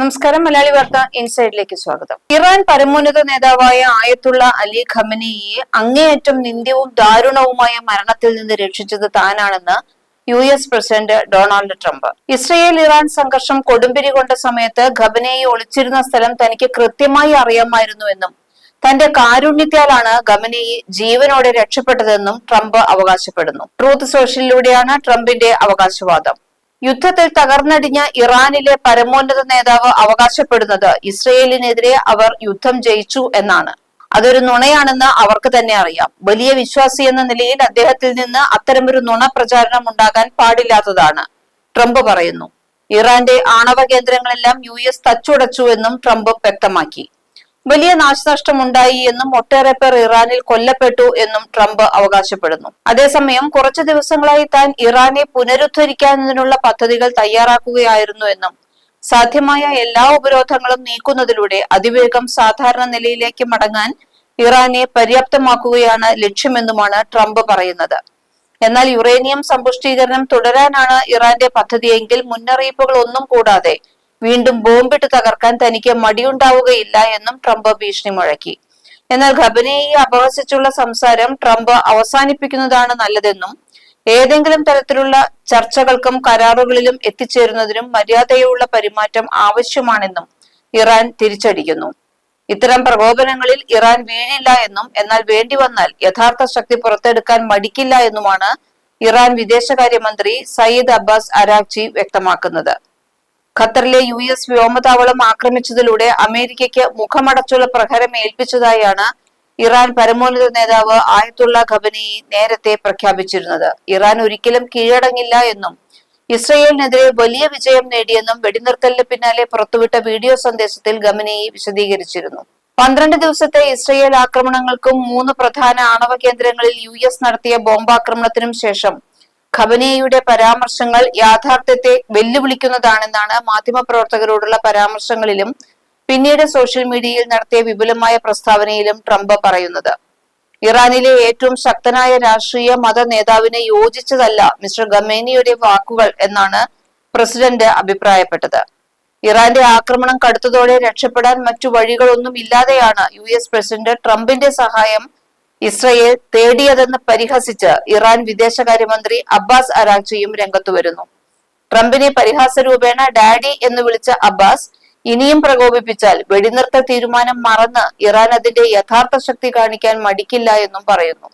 നമസ്കാരം മലയാളി വാർത്ത ഇൻസൈഡിലേക്ക് സ്വാഗതം. ഇറാൻ പരമോന്നത നേതാവായ ആയത്തുള്ള അലി ഖമനിയെ അങ്ങേയറ്റം നിന്ദ്യവും ദാരുണവുമായ മരണത്തിൽ നിന്ന് രക്ഷിച്ചത് താനാണെന്ന് U S president Donald Trump. Israel Iran സംഘർഷം കൊടുമ്പിരി കൊണ്ട സമയത്ത് ഖബനയെ ഒളിച്ചിരുന്ന സ്ഥലം തനിക്ക് കൃത്യമായി അറിയാമായിരുന്നുവെന്നും തന്റെ കാരുണ്യത്താലാണ് ഖമനയെ ജീവനോടെ രക്ഷപ്പെട്ടതെന്നും ട്രംപ് അവകാശപ്പെടുന്നു. ട്രൂത്ത് സോഷ്യലിലൂടെയാണ് ട്രംപിന്റെ അവകാശവാദം. യുദ്ധത്തിൽ തകർന്നടിഞ്ഞ ഇറാനിലെ പരമോന്നത നേതാവ് അവകാശപ്പെടുന്നത് ഇസ്രയേലിനെതിരെ അവർ യുദ്ധം ജയിച്ചു എന്നാണ്. അതൊരു നുണയാണെന്ന് അവർക്ക് തന്നെ അറിയാം. വലിയ വിശ്വാസി എന്ന നിലയിൽ അദ്ദേഹത്തിൽ നിന്ന് അത്തരമൊരു നുണ പ്രചാരണം ഉണ്ടാകാൻ പാടില്ലാത്തതാണ്. ട്രംപ് പറയുന്നു. ഇറാന്റെ ആണവ കേന്ദ്രങ്ങളെല്ലാം യു എസ് തച്ചുടച്ചു എന്നും ട്രംപ് വ്യക്തമാക്കി. വലിയ നാശനഷ്ടമുണ്ടായി എന്നും ഒട്ടേറെ പേർ ഇറാനിൽ കൊല്ലപ്പെട്ടു എന്നും ട്രംപ് അവകാശപ്പെടുന്നു. അതേസമയം കുറച്ചു ദിവസങ്ങളായി താൻ ഇറാനെ പുനരുദ്ധരിക്കാനുള്ള പദ്ധതികൾ തയ്യാറാക്കുകയായിരുന്നു എന്നും സാധ്യമായ എല്ലാ ഉപരോധങ്ങളും നീക്കുന്നതിലൂടെ അതിവേഗം സാധാരണ നിലയിലേക്ക് മടങ്ങാൻ ഇറാനെ പര്യാപ്തമാക്കുകയാണ് ലക്ഷ്യമെന്നുമാണ് ട്രംപ് പറയുന്നത്. എന്നാൽ യുറേനിയം സമ്പുഷ്ടീകരണം തുടരാനാണ് ഇറാന്റെ പദ്ധതിയെങ്കിൽ മുന്നറിയിപ്പുകൾ ഒന്നും കൂടാതെ വീണ്ടും ബോംബിട്ട് തകർക്കാൻ തനിക്ക് മടിയുണ്ടാവുകയില്ല എന്നും ട്രംപ് ഭീഷണി മുഴക്കി. എന്നാൽ ഖബനയെ അപഹസിച്ചുള്ള സംസാരം ട്രംപ് അവസാനിപ്പിക്കുന്നതാണ് നല്ലതെന്നും ഏതെങ്കിലും തരത്തിലുള്ള ചർച്ചകൾക്കും കരാറുകളിലും എത്തിച്ചേരുന്നതിനും മര്യാദയുള്ള പെരുമാറ്റം ആവശ്യമാണെന്നും ഇറാൻ തിരിച്ചടിക്കുന്നു. ഇത്തരം പ്രകോപനങ്ങളിൽ ഇറാൻ വീഴില്ല എന്നും എന്നാൽ വേണ്ടി വന്നാൽ യഥാർത്ഥ ശക്തി പുറത്തെടുക്കാൻ മടിക്കില്ല എന്നുമാണ് ഇറാൻ വിദേശകാര്യമന്ത്രി സയ്യിദ് അബ്ബാസ് അരാക്ചി വ്യക്തമാക്കുന്നത്. ഖത്തറിലെ യു എസ് വ്യോമതാവളം ആക്രമിച്ചതിലൂടെ അമേരിക്കയ്ക്ക് മുഖമടച്ചുള്ള പ്രഹരം ഏൽപ്പിച്ചതായാണ് ഇറാൻ പരമോന്നത നേതാവ് ആയത്തുള്ള ഖബനി നേരത്തെ പ്രഖ്യാപിച്ചിരുന്നത്. ഇറാൻ ഒരിക്കലും കീഴടങ്ങില്ല എന്നും ഇസ്രയേലിനെതിരെ വലിയ വിജയം നേടിയെന്നും വെടിനിർത്തലിന് പിന്നാലെ പുറത്തുവിട്ട വീഡിയോ സന്ദേശത്തിൽ ഖമനി വിശദീകരിച്ചിരുന്നു. പന്ത്രണ്ട് ദിവസത്തെ ഇസ്രയേൽ ആക്രമണങ്ങൾക്കും മൂന്ന് പ്രധാന ആണവ കേന്ദ്രങ്ങളിൽ യു എസ് നടത്തിയ ബോംബാക്രമണത്തിനും ശേഷം ഖബനിയയുടെ പരാമർശങ്ങൾ യാഥാർത്ഥ്യത്തെ വെല്ലുവിളിക്കുന്നതാണെന്നാണ് മാധ്യമപ്രവർത്തകരോടുള്ള പരാമർശങ്ങളിലും പിന്നീട് സോഷ്യൽ മീഡിയയിൽ നടത്തിയ വിപുലമായ പ്രസ്താവനയിലും ട്രംപ് പറയുന്നത്. ഇറാനിലെ ഏറ്റവും ശക്തനായ രാഷ്ട്രീയ മത നേതാവിനെ യോജിച്ചതല്ല മിസ്റ്റർ ഗമേനിയുടെ വാക്കുകൾ എന്നാണ് പ്രസിഡന്റ് അഭിപ്രായപ്പെട്ടത്. ഇറാന്റെ ആക്രമണം കടുത്തതോടെ രക്ഷപ്പെടാൻ മറ്റു വഴികളൊന്നും ഇല്ലാതെയാണ് യു എസ് പ്രസിഡന്റ് ട്രംപിന്റെ സഹായം ഇസ്രയേൽ തേടിയതെന്ന് പരിഹസിച്ച് ഇറാൻ വിദേശകാര്യമന്ത്രി അബ്ബാസ് അരാക്ചിയും രംഗത്തു വരുന്നു. ട്രംപിനെ പരിഹാസരൂപേണ ഡാഡി എന്ന് വിളിച്ച അബ്ബാസ് ഇനിയും പ്രകോപിപ്പിച്ചാൽ വെടിനിർത്ത തീരുമാനം മറന്ന് ഇറാൻ അതിന്റെ യഥാർത്ഥ ശക്തി കാണിക്കാൻ മടിക്കില്ല എന്നും പറയുന്നു.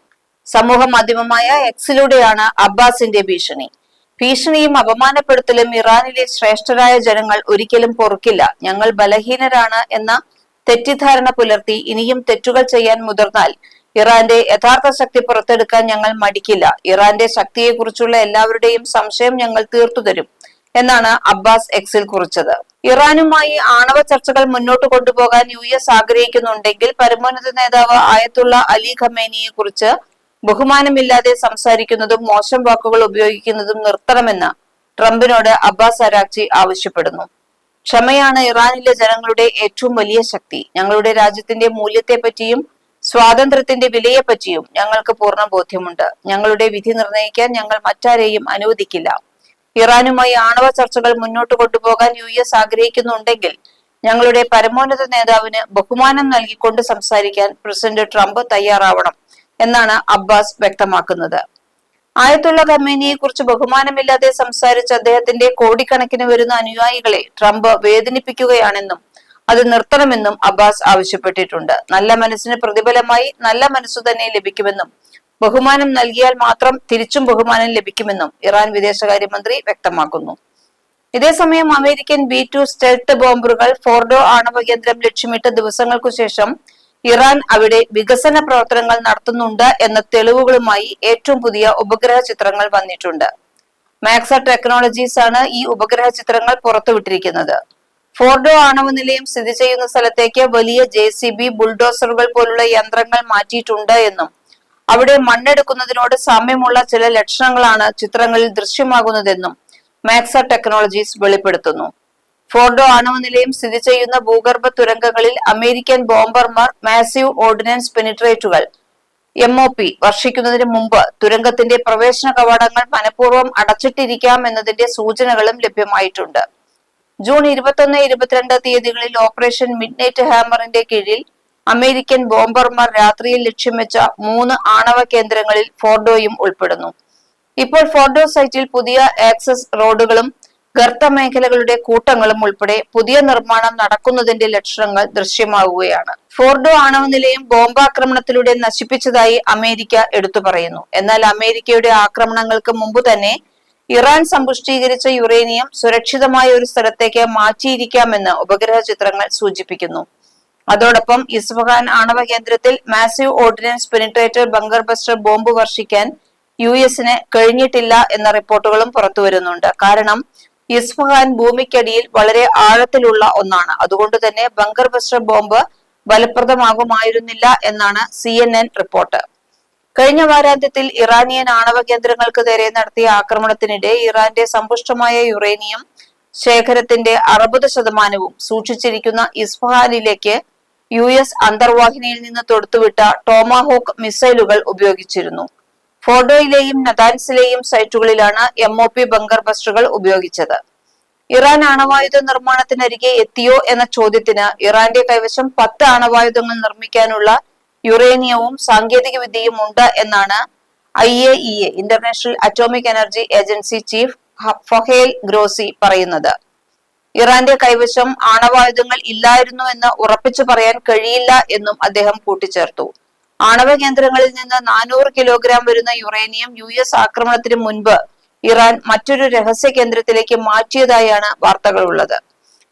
സമൂഹ മാധ്യമമായ എക്സിലൂടെയാണ് അബ്ബാസിന്റെ ഭീഷണി. ഭീഷണിയും അപമാനപ്പെടുത്തലും ഇറാനിലെ ശ്രേഷ്ഠരായ ജനങ്ങൾ ഒരിക്കലും പൊറുക്കില്ല. ഞങ്ങൾ ബലഹീനരാണ് എന്ന തെറ്റിദ്ധാരണ പുലർത്തി ഇനിയും തെറ്റുകൾ ചെയ്യാൻ മുതിർന്നാൽ ഇറാന്റെ യഥാർത്ഥ ശക്തി പുറത്തെടുക്കാൻ ഞങ്ങൾ മടിക്കില്ല. ഇറാന്റെ ശക്തിയെക്കുറിച്ചുള്ള എല്ലാവരുടെയും സംശയം ഞങ്ങൾ തീർത്തു തരും എന്നാണ് അബ്ബാസ് എക്സിൽ കുറിച്ചത്. ഇറാനുമായി ആണവ ചർച്ചകൾ മുന്നോട്ട് കൊണ്ടുപോകാൻ യു എസ് ആഗ്രഹിക്കുന്നുണ്ടെങ്കിൽ പരമോന്നത നേതാവ് ആയത്തുള്ള അലി ഖമേനിയെ കുറിച്ച് ബഹുമാനമില്ലാതെ സംസാരിക്കുന്നതും മോശം വാക്കുകൾ ഉപയോഗിക്കുന്നതും നിർത്തണമെന്ന് ട്രംപിനോട് അബ്ബാസ് അരാക്ചി ആവശ്യപ്പെടുന്നു. ക്ഷമയാണ് ഇറാനിലെ ജനങ്ങളുടെ ഏറ്റവും വലിയ ശക്തി. ഞങ്ങളുടെ രാജ്യത്തിന്റെ മൂല്യത്തെപ്പറ്റിയും സ്വാതന്ത്ര്യത്തിന്റെ വിലയെപ്പറ്റിയും ഞങ്ങൾക്ക് പൂർണ ബോധ്യമുണ്ട്. ഞങ്ങളുടെ വിധി നിർണയിക്കാൻ ഞങ്ങൾ മറ്റാരെയും അനുവദിക്കില്ല. ഇറാനുമായി ആണവ ചർച്ചകൾ മുന്നോട്ട് കൊണ്ടുപോകാൻ യു എസ് ആഗ്രഹിക്കുന്നുണ്ടെങ്കിൽ ഞങ്ങളുടെ പരമോന്നത നേതാവിന് ബഹുമാനം നൽകിക്കൊണ്ട് സംസാരിക്കാൻ പ്രസിഡന്റ് ട്രംപ് തയ്യാറാവണം എന്നാണ് അബ്ബാസ് വ്യക്തമാക്കുന്നത്. ആയത്തുള്ള ഖമേനിയെ കുറിച്ച് ബഹുമാനമില്ലാതെ സംസാരിച്ച അദ്ദേഹത്തിന്റെ കോടിക്കണക്കിന് വരുന്ന അനുയായികളെ ട്രംപ് വേദനിപ്പിക്കുകയാണെന്നും അത് നിർത്തണമെന്നും അബ്ബാസ് ആവശ്യപ്പെട്ടിട്ടുണ്ട്. നല്ല മനസ്സിന് പ്രതിഫലമായി നല്ല മനസ്സു തന്നെ ലഭിക്കുമെന്നും ബഹുമാനം നൽകിയാൽ മാത്രം തിരിച്ചും ബഹുമാനം ലഭിക്കുമെന്നും ഇറാൻ വിദേശകാര്യമന്ത്രി വ്യക്തമാക്കുന്നു. ഇതേസമയം അമേരിക്കൻ ബി ടു സ്റ്റെൽത്ത് ബോംബറുകൾ ഫോർഡോ ആണവ കേന്ദ്രം ലക്ഷ്യമിട്ട ദിവസങ്ങൾക്കു ശേഷം ഇറാൻ അവിടെ വികസന പ്രവർത്തനങ്ങൾ നടത്തുന്നുണ്ട് എന്ന തെളിവുകളുമായി ഏറ്റവും പുതിയ ഉപഗ്രഹ ചിത്രങ്ങൾ വന്നിട്ടുണ്ട്. മാക്സ ടെക്നോളജീസ് ആണ് ഈ ഉപഗ്രഹ ചിത്രങ്ങൾ പുറത്തുവിട്ടിരിക്കുന്നത്. ഫോർഡോ ആണവ നിലയം സ്ഥിതി ചെയ്യുന്ന സ്ഥലത്തേക്ക് വലിയ ജെ സി ബി ബുൾഡോസറുകൾ പോലുള്ള യന്ത്രങ്ങൾ മാറ്റിയിട്ടുണ്ട് എന്നും. അവിടെ മണ്ണെടുക്കുന്നതിനോട് സാമ്യമുള്ള ചില ലക്ഷണങ്ങളാണ് ചിത്രങ്ങളിൽ ദൃശ്യമാകുന്നതെന്നും മാക്സ ടെക്നോളജീസ് വെളിപ്പെടുത്തുന്നു. ഫോർഡോ ആണവ നിലയം സ്ഥിതി ചെയ്യുന്ന ഭൂഗർഭ തുരങ്കങ്ങളിൽ അമേരിക്കൻ ബോംബർമാർ മാസീവ് ഓർഡിനൻസ് പെനിട്രേറ്റുകൾ എം ഒ പി വർഷിക്കുന്നതിന് മുമ്പ് തുരങ്കത്തിന്റെ പ്രവേശന കവാടങ്ങൾ മനഃപൂർവം അടച്ചിട്ടിരിക്കാം എന്നതിന്റെ സൂചനകളും ലഭ്യമായിട്ടുണ്ട്. ജൂൺ ഇരുപത്തൊന്ന് ഇരുപത്തിരണ്ട് തീയതികളിൽ ഓപ്പറേഷൻ മിഡ്നൈറ്റ് ഹാമറിന്റെ കീഴിൽ അമേരിക്കൻ ബോംബർമാർ രാത്രിയിൽ ലക്ഷ്യം വെച്ച മൂന്ന് ആണവ കേന്ദ്രങ്ങളിൽ ഫോർഡോയും ഉൾപ്പെടുന്നു. ഇപ്പോൾ ഫോർഡോ സൈറ്റിൽ പുതിയ ആക്സസ് റോഡുകളും ഗർത്ത മേഖലകളുടെ കൂട്ടങ്ങളും ഉൾപ്പെടെ പുതിയ നിർമ്മാണം നടക്കുന്നതിന്റെ ലക്ഷണങ്ങൾ ദൃശ്യമാവുകയാണ്. ഫോർഡോ ആണവ നിലയം ബോംബാക്രമണത്തിലൂടെ നശിപ്പിച്ചതായി അമേരിക്ക എടുത്തു പറയുന്നു. എന്നാൽ അമേരിക്കയുടെ ആക്രമണങ്ങൾക്ക് മുമ്പ് തന്നെ ഇറാൻ സമ്പുഷ്ടീകരിച്ച യുറേനിയം സുരക്ഷിതമായ ഒരു സ്ഥലത്തേക്ക് മാറ്റിയിരിക്കാമെന്ന് ഉപഗ്രഹ ചിത്രങ്ങൾ സൂചിപ്പിക്കുന്നു. അതോടൊപ്പം ഇസ്ഫഹാൻ ആണവ കേന്ദ്രത്തിൽ massive ordnance penetrator bunker buster bomb വർഷിക്കാൻ U എസിന് കഴിഞ്ഞിട്ടില്ല എന്ന റിപ്പോർട്ടുകളും പുറത്തുവരുന്നുണ്ട്. കാരണം ഇസ്ഫഹാൻ ഭൂമിക്കടിയിൽ വളരെ ആഴത്തിലുള്ള ഒന്നാണ്. അതുകൊണ്ട് തന്നെ ബങ്കർ ബസ്റ്റർ ബോംബ് ഫലപ്രദമാകുമായിരുന്നില്ല എന്നാണ് സി റിപ്പോർട്ട് കഴിഞ്ഞ വാരാന്ത്യത്തിൽ ഇറാനിയൻ ആണവ കേന്ദ്രങ്ങൾക്ക് നേരെ നടത്തിയ ആക്രമണത്തിനിടെ ഇറാന്റെ സമ്പുഷ്ടമായ യുറേനിയം ശേഖരത്തിന്റെ അറുപത് ശതമാനവും സൂക്ഷിച്ചിരിക്കുന്ന ഇസ്ഫഹാനിലേക്ക് യു എസ് അന്തർവാഹിനിയിൽ നിന്ന് തൊടുത്തുവിട്ട ടോമാഹോക്ക് മിസൈലുകൾ ഉപയോഗിച്ചിരുന്നു. ഫോർഡോയിലെയും നദാൻസിലെയും സൈറ്റുകളിലാണ് എം ഒ പി ബങ്കർ ബസ്റ്ററുകൾ ഉപയോഗിച്ചത്. ഇറാൻ ആണവായുധ നിർമ്മാണത്തിനരികെ എത്തിയോ എന്ന ചോദ്യത്തിന് ഇറാന്റെ കൈവശം പത്ത് ആണവായുധങ്ങൾ നിർമ്മിക്കാനുള്ള യുറേനിയവും സാങ്കേതിക വിദ്യയും ഉണ്ട് എന്നാണ് I A E A international atomic energy agency chief ഫൊഹേൽ Grossi പറയുന്നത്. ഇറാന്റെ കൈവശം ആണവായുധങ്ങൾ ഇല്ലായിരുന്നു എന്ന് ഉറപ്പിച്ചു പറയാൻ കഴിയില്ല എന്നും അദ്ദേഹം കൂട്ടിച്ചേർത്തു. ആണവ കേന്ദ്രങ്ങളിൽ നിന്ന് നാനൂറ് കിലോഗ്രാം വരുന്ന യുറേനിയം യു എസ് ആക്രമണത്തിന് മുൻപ് ഇറാൻ മറ്റൊരു രഹസ്യ കേന്ദ്രത്തിലേക്ക് മാറ്റിയതായാണ് വാർത്തകളുള്ളത്.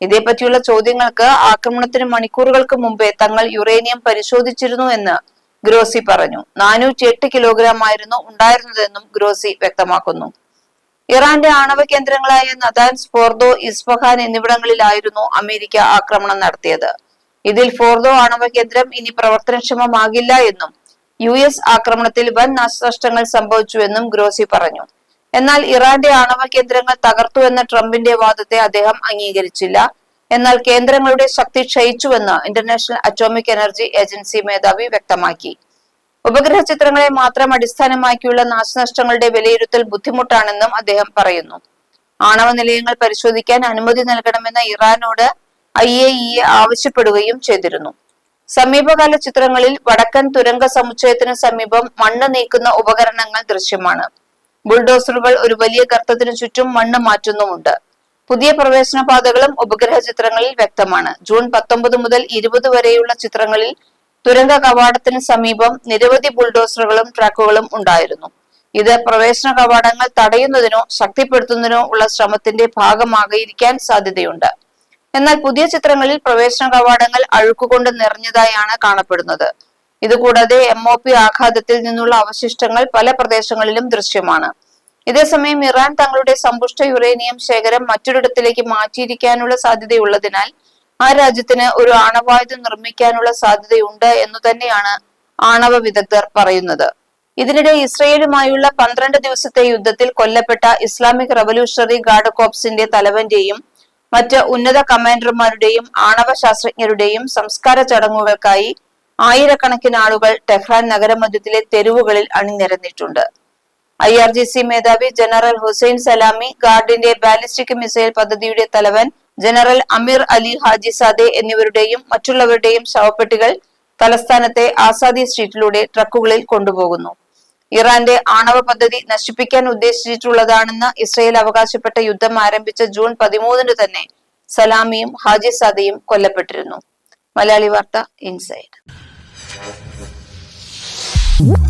ഇതേപറ്റിയുള്ള ചോദ്യങ്ങൾക്ക് ആക്രമണത്തിന് മണിക്കൂറുകൾക്ക് മുമ്പേ തങ്ങൾ യുറേനിയം പരിശോധിച്ചിരുന്നു എന്ന് ഗ്രോസി പറഞ്ഞു. നാനൂറ്റി എട്ട് കിലോഗ്രാം ആയിരുന്നു ഉണ്ടായിരുന്നതെന്നും ഗ്രോസി വ്യക്തമാക്കുന്നു. ഇറാന്റെ ആണവ കേന്ദ്രങ്ങളായ നദാൻസ് ഫോർദോ ഇസ്ഫഹാൻ എന്നിവിടങ്ങളിലായിരുന്നു അമേരിക്ക ആക്രമണം നടത്തിയത്. ഇതിൽ ഫോർദോ ആണവ കേന്ദ്രം ഇനി പ്രവർത്തനക്ഷമമാകില്ല എന്നും യു എസ് ആക്രമണത്തിൽ വൻ നാശനഷ്ടങ്ങൾ സംഭവിച്ചുവെന്നും ഗ്രോസി പറഞ്ഞു. എന്നാൽ ഇറാന്റെ ആണവ കേന്ദ്രങ്ങൾ തകർത്തു എന്ന ട്രംപിന്റെ വാദത്തെ അദ്ദേഹം അംഗീകരിച്ചില്ല. എന്നാൽ കേന്ദ്രങ്ങളുടെ ശക്തി ക്ഷയിച്ചുവെന്ന് ഇന്റർനാഷണൽ അറ്റോമിക് എനർജി ഏജൻസി മേധാവി വ്യക്തമാക്കി. ഉപഗ്രഹ ചിത്രങ്ങളെ മാത്രം അടിസ്ഥാനമാക്കിയുള്ള നാശനഷ്ടങ്ങളുടെ വിലയിരുത്തൽ ബുദ്ധിമുട്ടാണെന്നും അദ്ദേഹം പറയുന്നു. ആണവ നിലയങ്ങൾ പരിശോധിക്കാൻ അനുമതി നൽകണമെന്ന ഇറാനോട് ഐ എ ഇ എ ആവശ്യപ്പെടുകയും ചെയ്തിരുന്നു. സമീപകാല ചിത്രങ്ങളിൽ വടക്കൻ തുരങ്ക സമുച്ചയത്തിന് സമീപം മണ്ണ് നീക്കുന്ന ഉപകരണങ്ങൾ ദൃശ്യമാണ്. ബുൾഡോസറുകൾ ഒരു വലിയ ഗർത്തത്തിനു ചുറ്റും മണ്ണ് മാറ്റുന്നുമുണ്ട്. പുതിയ പ്രവേശന പാതകളും ഉപഗ്രഹ ചിത്രങ്ങളിൽ വ്യക്തമാണ്. ജൂൺ പത്തൊമ്പത് മുതൽ ഇരുപത് വരെയുള്ള ചിത്രങ്ങളിൽ തുരങ്ക കവാടത്തിന് സമീപം നിരവധി ബുൾഡോസറുകളും ട്രാക്കുകളും ഉണ്ടായിരുന്നു. ഇത് പ്രവേശന കവാടങ്ങൾ തടയുന്നതിനോ ശക്തിപ്പെടുത്തുന്നതിനോ ഉള്ള ശ്രമത്തിന്റെ ഭാഗമാകിയിരിക്കാൻ സാധ്യതയുണ്ട്. എന്നാൽ പുതിയ ചിത്രങ്ങളിൽ പ്രവേശന കവാടങ്ങൾ അഴുക്കുകൊണ്ട് നിറഞ്ഞതായാണ് കാണപ്പെടുന്നത്. ഇതുകൂടാതെ എം ഒ പി ആഘാതത്തിൽ നിന്നുള്ള അവശിഷ്ടങ്ങൾ പല പ്രദേശങ്ങളിലും ദൃശ്യമാണ്. ഇതേസമയം ഇറാൻ തങ്ങളുടെ സമ്പുഷ്ട യുറേനിയം ശേഖരം മറ്റൊരിടത്തിലേക്ക് മാറ്റിയിരിക്കാനുള്ള സാധ്യതയുള്ളതിനാൽ ആ രാജ്യത്തിന് ഒരു ആണവായുധം നിർമ്മിക്കാനുള്ള സാധ്യതയുണ്ട് എന്ന് തന്നെയാണ് ആണവ വിദഗ്ധർ പറയുന്നത്. ഇതിനിടെ ഇസ്രയേലുമായുള്ള പന്ത്രണ്ട് ദിവസത്തെ യുദ്ധത്തിൽ കൊല്ലപ്പെട്ട ഇസ്ലാമിക് റവല്യൂഷണറി ഗാർഡ് കോപ്സിന്റെ തലവന്റെയും മറ്റ് ഉന്നത കമാൻഡർമാരുടെയും ആണവ ശാസ്ത്രജ്ഞരുടെയും സംസ്കാര ചടങ്ങുകൾക്കായി ആയിരക്കണക്കിന് ആളുകൾ ടെഹ്റാൻ നഗരമധ്യത്തിലെ തെരുവുകളിൽ അണിനിരന്നിട്ടുണ്ട്. ഐ ആർ ജി സി മേധാവി ജനറൽ ഹുസൈൻ സലാമി ഗാർഡിന്റെ ബാലിസ്റ്റിക് മിസൈൽ പദ്ധതിയുടെ തലവൻ general Amir Ali Hajizadeh എന്നിവരുടെയും മറ്റുള്ളവരുടെയും ശവപ്പെട്ടികൾ തലസ്ഥാനത്തെ ആസാദി സ്ട്രീറ്റിലൂടെ ട്രക്കുകളിൽ കൊണ്ടുപോകുന്നു. ഇറാന്റെ ആണവ പദ്ധതി നശിപ്പിക്കാൻ ഉദ്ദേശിച്ചിട്ടുള്ളതാണെന്ന് ഇസ്രയേൽ അവകാശപ്പെട്ട യുദ്ധം ആരംഭിച്ച ജൂൺ പതിമൂന്നിന് തന്നെ സലാമിയും ഹാജി സാദയും കൊല്ലപ്പെട്ടിരുന്നു. മലയാളി വാർത്ത ഇൻസൈഡ്. Whoop.